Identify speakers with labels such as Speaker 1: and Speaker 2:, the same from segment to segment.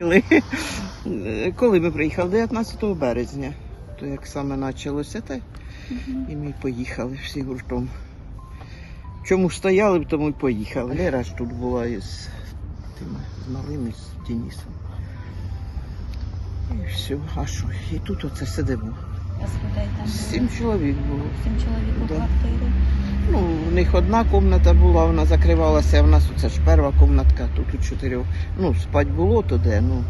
Speaker 1: Е, Коли ми приїхали? 19 березня. То як саме почалося, те, і ми поїхали всі гуртом. Чому стояли, тому й поїхали. Лера ж тут була із тими, з малим, з Денисом. І все, а що? І тут оце сидимо.
Speaker 2: Людей там
Speaker 1: Сім чоловік було.
Speaker 2: сім чоловік у
Speaker 1: Да.
Speaker 2: квартирі.
Speaker 1: Ну, в них одна кімната була, вона закривалася, а в нас оце ж перша кімнатка, тут у чотирьох. Ну, спать було то де, ну.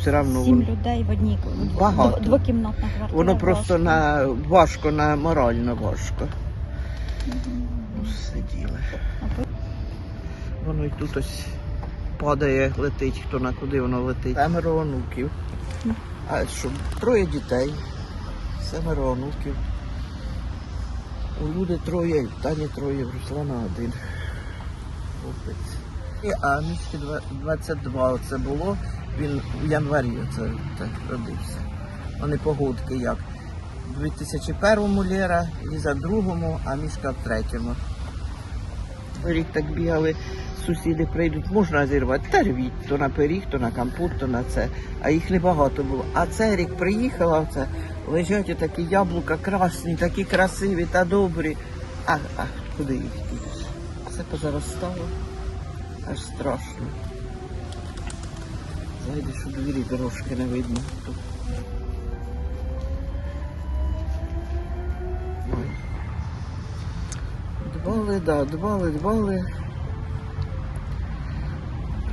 Speaker 1: Все одно
Speaker 2: Сім
Speaker 1: воно,
Speaker 2: людей в одній дво-
Speaker 1: Багато.
Speaker 2: дво- двокімнатна квартира.
Speaker 1: воно просто
Speaker 2: важко.
Speaker 1: на важко, на морально важко.
Speaker 2: Мгм.
Speaker 1: Ну, сиділи.
Speaker 2: А ви-
Speaker 1: Воно і тут ось падає, летить, хто на куди воно летить. Семеро онуків. А що, троє дітей, семеро онуків. У люди троє, в Тані троє, в Руслана один. Хлопець. І Амічки 22 це було. Він в январі це, так родився. Вони погодки як. У 2001-му Лера, Ліза в другому, а мішка в третьому. Рік так бігали, сусіди прийдуть, можна зірвати, та рвіть, то на пиріг, то на компот, то на це. А їх небагато було. А цей рік приїхала, оце, лежать такі яблука красні, такі красиві та добрі. А, а куди їх дінеш? Все позаростало, аж страшно. Зайдеш у двері, дорожки не видно. Тут. Дбали, да, дбали, дбали.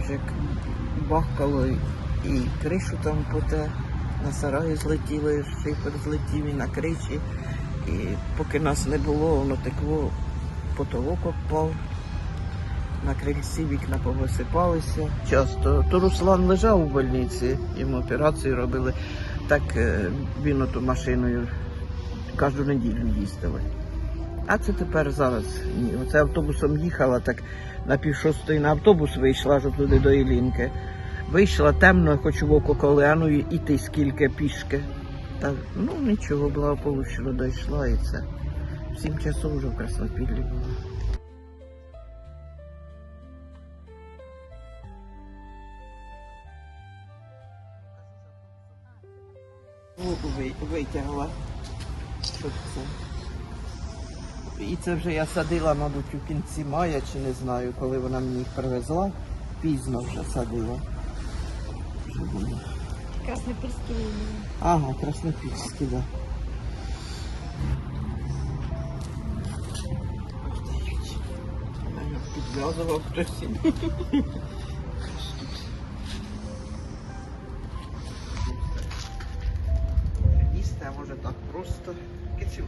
Speaker 1: Як бахкало і- кришу там поте, на сараї злетіло, і шифер злетів і на криші. І поки нас не було, воно текло, потолок обпав. На крильці вікна повисипалися. Часто. То Руслан лежав у больниці, йому операцію робили. Так е, він оту машиною кожну неділю їздили. А це тепер зараз. Оце автобусом їхала, так на пів шостої на автобус вийшла аж туди до Ілінки. Вийшла темно, хоч в око ну іти скільки пішки. Та, ну нічого, благополучно дійшла і це. В сім часов вже в Краснопіллі було. Ви- Витягла. Щоб це. І це вже я садила, мабуть, у кінці мая, чи не знаю, коли вона мені їх привезла. Пізно вже садила. Вже було.
Speaker 2: Краснопільські.
Speaker 1: Ага, краснопільські, да. Дають. Підв'язував хтось. Їсти, а може так просто. Кицю.